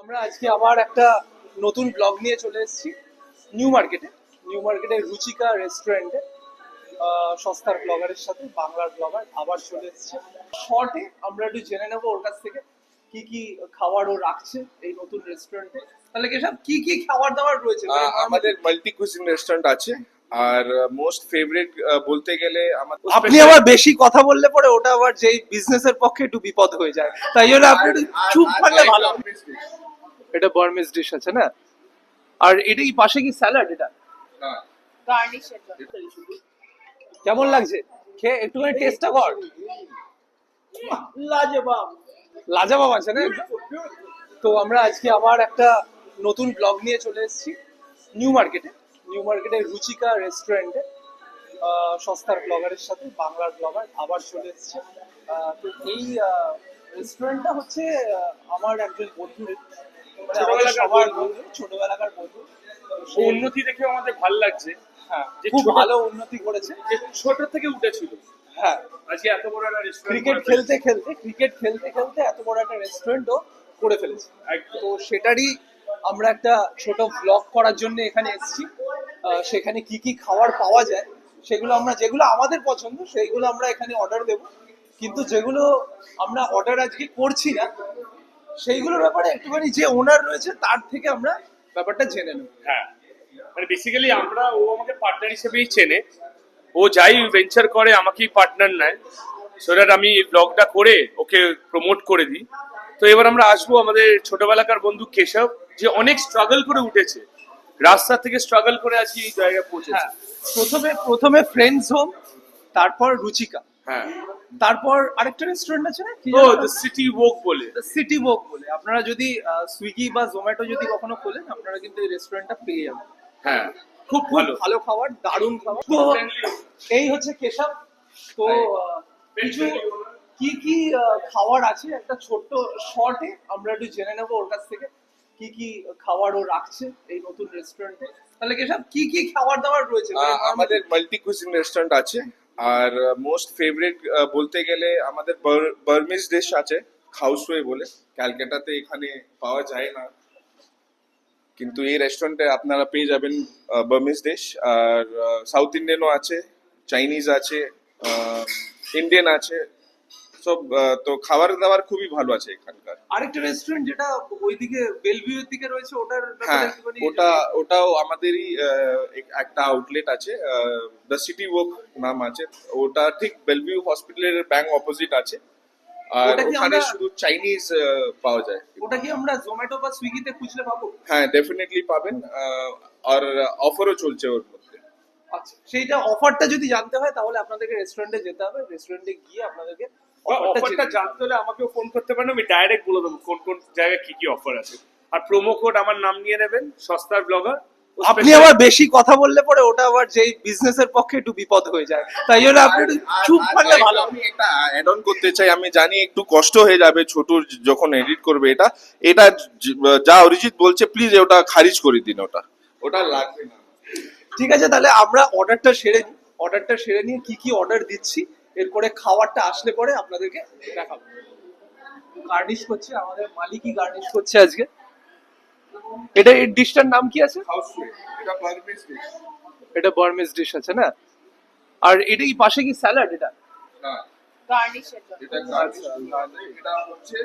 আমরা আজকে আবার একটা নতুন ব্লগ নিয়ে চলে এসেছি নিউ মার্কেটে। নিউ মার্কেটের রুচিকা রেস্টুরেন্টে সস্তার ব্লগারের সাথে বাংলার ব্লগার আবার চলে এসেছে। শর্টে আমরা একটু জেনে নেব ওর কাছ থেকে কি কি খাবার ও রাখছে এই নতুন রেস্টুরেন্টে তাহলে কি সব কি কি খাবার দাবার রয়েছে? মানে আমাদের মাল্টি কুজিন রেস্টুরেন্ট আছে। আর মোস্ট ফেভারিট বলতে গেলে আমার আপনি আবার বেশি কথা বললে পরে ওটা আবার যেই বিজনেসের পক্ষে একটু বিপদ হয়ে যায়। তাই জন্য আপনি একটু চুপ থাকলে ভালো এটা বার্মিজ ডিশ আছে না? আর এটা কি পাশে কি স্যালাড এটা? হ্যাঁ। কেমন লাগছে? খেয়ে একটুখানি টেস্টটা কর লাজবাব। লাজবাব আছে না? তো আমরা আজকে আবার একটা নতুন ব্লগ নিয়ে চলে এসেছি। নিউ মার্কেটে নিউ মার্কেটের রুচিকা রেস্টুরেন্টে সস্তার ব্লগারের সাথে বাংলার ব্লগার আবার চলে এসেছে। আহ, তো এই রেস্টুরেন্টটা হচ্ছে আমার একজন বন্ধুর সবার বন্ধু। বন্ধু ছোটবেলাকার বন্ধু। তো ও সেই- উন্নতি দেখে আমাদের ভালো লাগছে। হ্যাঁ খুব ভালো উন্নতি করেছে। যে ছোট থেকে উঠেছিল। হ্যাঁ। আজকে এত বড় একটা রেস্টুরেন্ট ক্রিকেট খেলতে খেলতে ক্রিকেট খেলতে খেলতে এত বড় একটা রেস্টুরেন্টও করে ফেলেছে। তো সেটারই আমরা একটা ছোট ব্লগ করার জন্য এখানে এসেছি। সেখানে কি কি খাবার পাওয়া যায় সেগুলো আমরা যেগুলো আমাদের পছন্দ সেইগুলো আমরা এখানে অর্ডার দেব। কিন্তু যেগুলো আমরা অর্ডার আজকে করছি না সেইগুলোর ব্যাপারে একটুখানি যে ওনার রয়েছে তার থেকে আমরা ব্যাপারটা জেনে নেব। হ্যাঁ। মানে বেসিক্যালি আমরা ও আমাকে পার্টনার হিসেবেই চেনে। ও যাই ভেঞ্চার করে আমাকেই পার্টনার নেয়। সো দ্যাট আমি ব্লগটা করে ওকে প্রমোট করে দিই। তো এবার আমরা আসব আমাদের ছোটবেলাকার বন্ধু কেশব যে অনেক স্ট্রাগল করে উঠেছে। রাস্তা থেকে স্ট্রাগল করে আজকে এই জায়গায় পৌঁছেছে। হ্যাঁ প্রথমে প্রথমে ফ্রেন্ডস হোম তারপর রুচিকা। হ্যাঁ। তারপর আরেকটা রেস্টুরেন্ট আছে না? কি ও দ্য সিটি ওয়াক বলে। দ্য সিটি ওক বলে। আপনারা যদি সুইগি বা জোম্যাটো যদি কখনো খোলেন আপনারা কিন্তু এই রেস্টুরেন্টটা পেয়ে যাবেন। হ্যাঁ খুব ভালো। ভালো খাবার দারুণ খাবার। তো এই হচ্ছে কেশব। তো কিছু কি কি খাবার আছে? একটা ছোট্ট শর্টে আমরা একটু জেনে নেব ওর কাছ থেকে কি কি খাবার ও রাখছে এই নতুন রেস্টুরেন্টে তাহলে কেশব কি কি খাবার দাবার রয়েছে? আমাদের মাল্টি কুজিন রেস্টুরেন্ট আছে। আর মোস্ট ফেভারিট বলতে গেলে আমাদের বার্মিজ ডিশ আছে খাউসওয়ে বলে। ক্যালকাটাতে এখানে পাওয়া যায় না। কিন্তু এই রেস্টুরেন্টে আপনারা পেয়ে যাবেন বার্মিজ ডিশ আর সাউথ ইন্ডিয়ানও আছে চাইনিজ আছে ইন্ডিয়ান আছে। সব তো খাবার দাবার খুবই ভালো আছে এখানকার। আরেকটা রেস্টুরেন্ট যেটা ওইদিকে বেলভিউর দিকে রয়েছে ওটার হ্যাঁ ওটা ওটাও আমাদেরই একটা আউটলেট আছে দ্য সিটি ওয়ার্ক নাম আছে। ওটা ঠিক বেলভিউ হসপিটালের ব্যাংক অপোজিট আছে। আর ওখানে শুধু চাইনিজ পাওয়া যায়। ওটা কি আমরা জোম্যাটো বা সুইগিতে খুঁজলে পাবো? হ্যাঁ ডেফিনেটলি পাবেন আর অফারও চলছে ওর মধ্যে। আচ্ছা সেইটা অফারটা যদি জানতে হয় তাহলে আপনাদেরকে রেস্টুরেন্টে যেতে হবে। রেস্টুরেন্টে গিয়ে আপনাদেরকে অফারটা জানতে হলে আমাকেও ফোন করতে পারেন আমি ডাইরেক্ট বলে দেবো কোন কোন জায়গায় কি কি অফার আছে। আর প্রোমো কোড আমার নাম নিয়ে নেবেন সস্তার ব্লগার আপনি আবার বেশি কথা বললে পরে ওটা আবার যেই বিজনেসের পক্ষে একটু বিপদ হয়ে যায়। তাই জন্য আপনি একটু চুপ থাকলে ভালো আমি একটা অ্যাড অন করতে চাই আমি জানি একটু কষ্ট হয়ে যাবে ছোট যখন এডিট করবে এটা। এটা যা অরিজিৎ বলছে প্লিজ ওটা খারিজ করে দিন ওটা। ওটা লাগবে না। ঠিক আছে তাহলে আমরা অর্ডারটা সেরে নিই অর্ডারটা সেরে নিয়ে কি কি অর্ডার দিচ্ছি? এরপরে খাবারটা আসলে পরে আপনাদেরকে দেখাবো। গার্নিশ করছে আমাদের মালিকই গার্নিশ করছে আজকে। এটা এই ডিশটার নাম কি আছে? এটা বার্মিজ ডিশ এটা বার্মিজ ডিশ আছে না? আর এটা কি পাশে কি স্যালাড এটা? না। গার্নিশের জন্য। এটা এটা হচ্ছে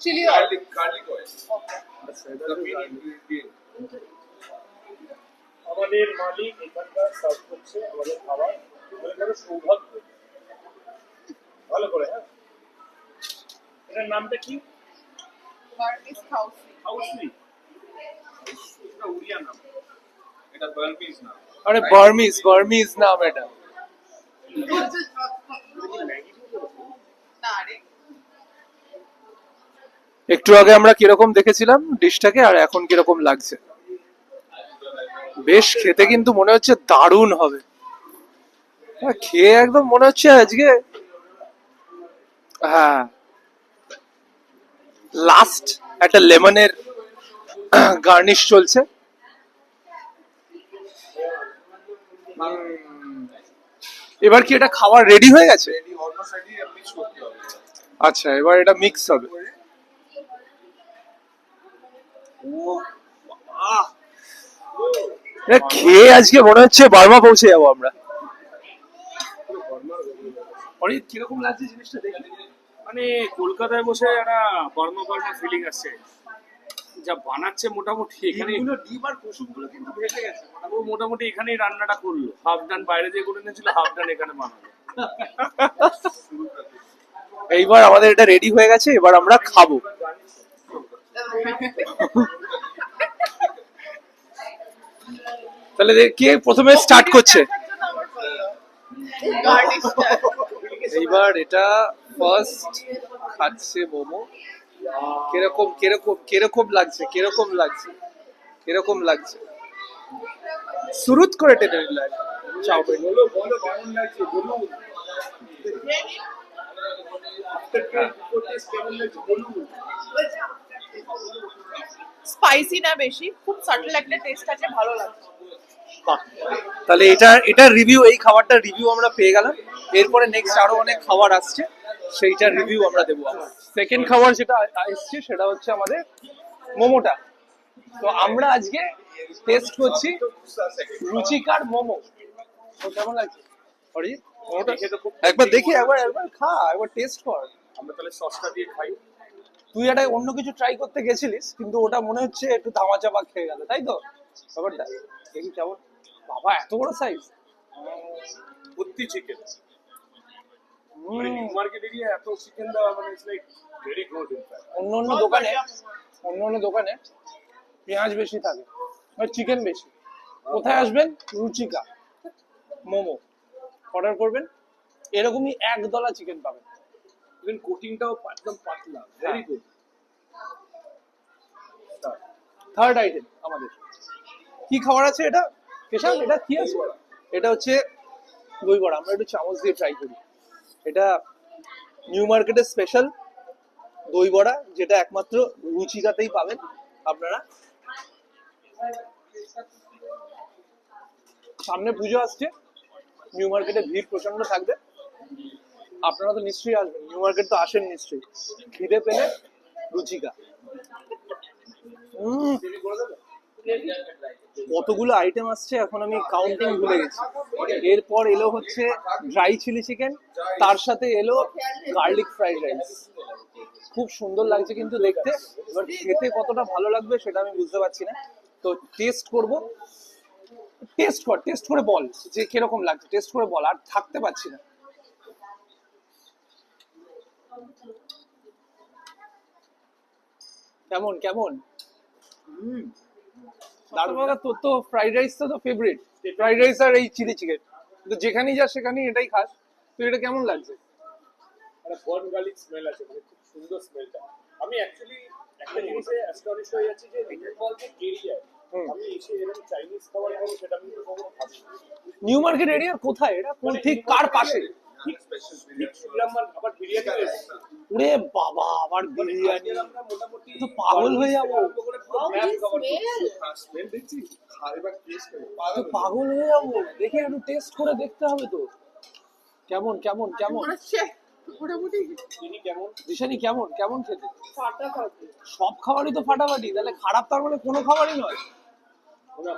চিলি গার্লিক গার্লিক অয়েল আচ্ছা আমাদের মালিক এখানকার সার্ভ করছে আমাদের খাবার। কারও সৌভাগ্য। ভালো করে হ্যাঁ। এটার নামটা কি? গার্নিশ হাউস হাউসলি এটা উড়িয়া নাম। এটা বার্মিজ না আরে বার্মিজ বার্মিজ নাম এটা। একটু আগে আমরা কীরকম দেখেছিলাম ডিশটাকে আর এখন কীরকম লাগছে। বেশ খেতে কিন্তু মনে হচ্ছে দারুণ হবে। হ্যাঁ খেয়ে একদম মনে হচ্ছে আজকে হ্যাঁ। লাস্ট একটা লেমনের গার্নিশ চলছে। এবার কি এটা খাবার রেডি হয়ে গেছে? আচ্ছা এবার এটা মিক্স হবে। খেয়ে আজকে মনে হচ্ছে বার্মা পৌঁছে যাব আমরা। অরিত কীরকম লাগছে জিনিসটা দেখে মানে কলকাতায় বসে একটা বর্মা বর্মা ফিলিং আসছে। যা বানাচ্ছে মোটামুটি এখানে এখানে ডিম আর কুসুমগুলো কিন্তু ভেসে গেছে। ও মোটামুটি এখানেই রান্নাটা করল। হাফ ডান বাইরে দিয়ে করে নিয়েছিল হাফ ডান এখানে বানালো। এইবার আমাদের এটা রেডি হয়ে গেছে এবার আমরা খাব। তাহলে কে প্রথমে স্টার্ট করছে? এইবার এটা ফার্স্ট খাচ্ছে মোমো। কীরকম কীরকম কীরকম লাগছে কীরকম লাগছে কীরকম লাগছে? শুরুত করে টেনে নিল একদম চাউমিন। বলো বলো কেমন লাগছে বলুন কেমন লাগছে বলুন স্পাইসি না বেশি খুব সাটল একটা টেস্ট আছে ভালো লাগছে। তাহলে এটা এটা রিভিউ এই খাবারটার রিভিউ আমরা পেয়ে গেলাম। এরপরে নেক্সট আরও অনেক খাবার আসছে। সেইটার রিভিউ আমরা দেবো সেকেন্ড খাবার যেটা এসছে সেটা হচ্ছে আমাদের মোমোটা। তো আমরা আজকে টেস্ট করছি রুচিকার মোমো। তো কেমন লাগছে? অরিজিৎ মোমোটা একবার দেখি একবার একবার খা একবার টেস্ট কর। আমরা তাহলে সসটা দিয়ে খাই। তুই একটা অন্য কিছু ট্রাই করতে গেছিলিস কিন্তু ওটা মনে হচ্ছে একটু ধামা চাপা খেয়ে গেল তাই তো? ব্যাপারটা। দেখি কেমন। বাবা এত বড় সাইজ ভর্তি চিকেন এত চিকেন দেওয়া মানে ইটস লাইক ভেরি গুড অন্য অন্য দোকানে অন্য অন্য দোকানে পেঁয়াজ বেশি থাকে চিকেন বেশি। কোথায় আসবেন? রুচিকা। মোমো। অর্ডার করবেন এরকমই এক দলা চিকেন পাবেন। ইভেন কোটিংটাও একদম পাতলা ভেরি গুড থার্ড আইটেম আমাদের। কি খাবার আছে এটা? কেশাব এটা কি আছে? এটা হচ্ছে দই বড়া আমরা একটু চামচ দিয়ে ট্রাই করি। এটা নিউ মার্কেটের স্পেশাল দই বড়া যেটা একমাত্র রুচিকাতেই পাবেন আপনারা। সামনে পুজো আসছে নিউ মার্কেটে ভিড় প্রচণ্ড থাকবে। আপনারা তো নিশ্চয়ই আসবেন নিউ মার্কেট তো আসেন নিশ্চয়ই। খিদে পেলে রুচিকা। উম, কতগুলো আইটেম আসছে এখন আমি কাউন্টিং ভুলে গেছি। এরপর এলো হচ্ছে ড্রাই চিলি চিকেন তার সাথে এলো গার্লিক ফ্রাইড রাইস খুব সুন্দর লাগছে কিন্তু দেখতে, এবার খেতে কতটা ভালো লাগবে সেটা আমি বুঝতে পারছি না। তো টেস্ট করব। টেস্ট কর টেস্ট করে বল যে কীরকম লাগছে টেস্ট করে বল, আর থাকতে পারছি না। কেমন কেমন? দারুণ তোর তো ফ্রাইড রাইস তো ফেভারিট ফ্রাইড রাইস আর এই চিলি চিকেন তো যেখানেই যাস সেখানেই এটাই খাস। তো এটা কেমন লাগছে? একটা বর্ন গার্লিক স্মেল আছে মানে খুব সুন্দর স্মেলটা আমি অ্যাকচুয়ালি একটা জিনিসে অ্যাস্টনিশ হয়ে যাচ্ছি যে এরিয়ায়। আমি এসে এরকম চাইনিজ খাবার খাব সেটা আমি তো কখনো নিউ মার্কেট এরিয়ার কোথায়? এটা কোন ঠিক কার পাশে? ঠিক শুনলাম আবার বিরিয়ানি ওরে বাবা আবার বিরিয়ানি। তো পাগল হয়ে যাব। পাগল হয়ে যাব দেখে একটু টেস্ট করে দেখতে হবে তো কেমন কেমন কেমন মোটামুটি কেমন দিশানি কেমন কেমন খেতে ফাটাফাটি সব খাবারই তো ফাটাফাটি তাহলে খারাপ তার মানে কোনো খাবারই নয় মানে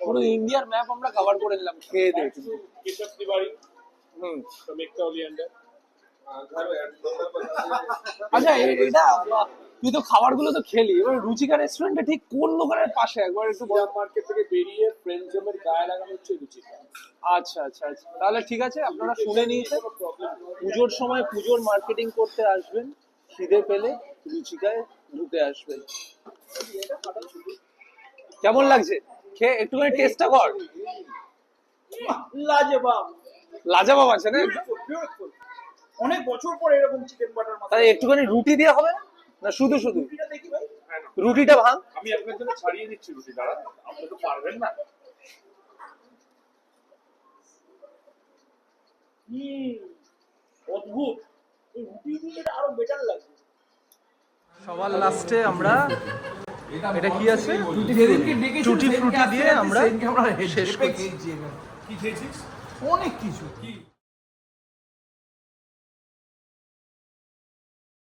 পুরো ইন্ডিয়ার ম্যাপ আমরা কভার করে নিলাম খেয়ে দিয়ে কেশব তিওয়ারি হুম সমেক্তা ওলিয়ান্ডার আচ্ছা এটা তুই তো খাবারগুলো তো খেলি। এবার রুচিকা রেস্টুরেন্টটা ঠিক কোন দোকানের পাশে? একবার একটু বল। মার্কেট থেকে বেরিয়ে ফ্রেন্ড জমের গায়ে লাগানো হচ্ছে রুচিকা আচ্ছা আচ্ছা আচ্ছা। তাহলে ঠিক আছে আপনারা শুনে নিয়েছেন। পুজোর সময় পুজোর মার্কেটিং করতে আসবেন খিদে পেলে রুচিকায় ঢুকে আসবেন। কেমন লাগছে? খেয়ে একটুখানি টেস্টটা কর। লাজবাব। লাজাবাব আছে না? অনেক বছর পরে এরকম চিকেন বাটার মশলা তাহলে একটুখানি রুটি দেওয়া হবে না? না শুধু শুধু। দেখি ভাই। রুটিটা ভাঙ। আমি আপনার জন্য ছাড়িয়ে দিচ্ছি রুটি দাঁড়া আপনি তো পারবেন না। হুম অদ্ভুত। এই রুটি দিয়ে এটা আরও বেটার লাগছে সবার লাস্টে আমরা এটা কি আছে? টুটি ফ্রুটি দিয়ে আমরা শেষ করছি। অনেক কিছু।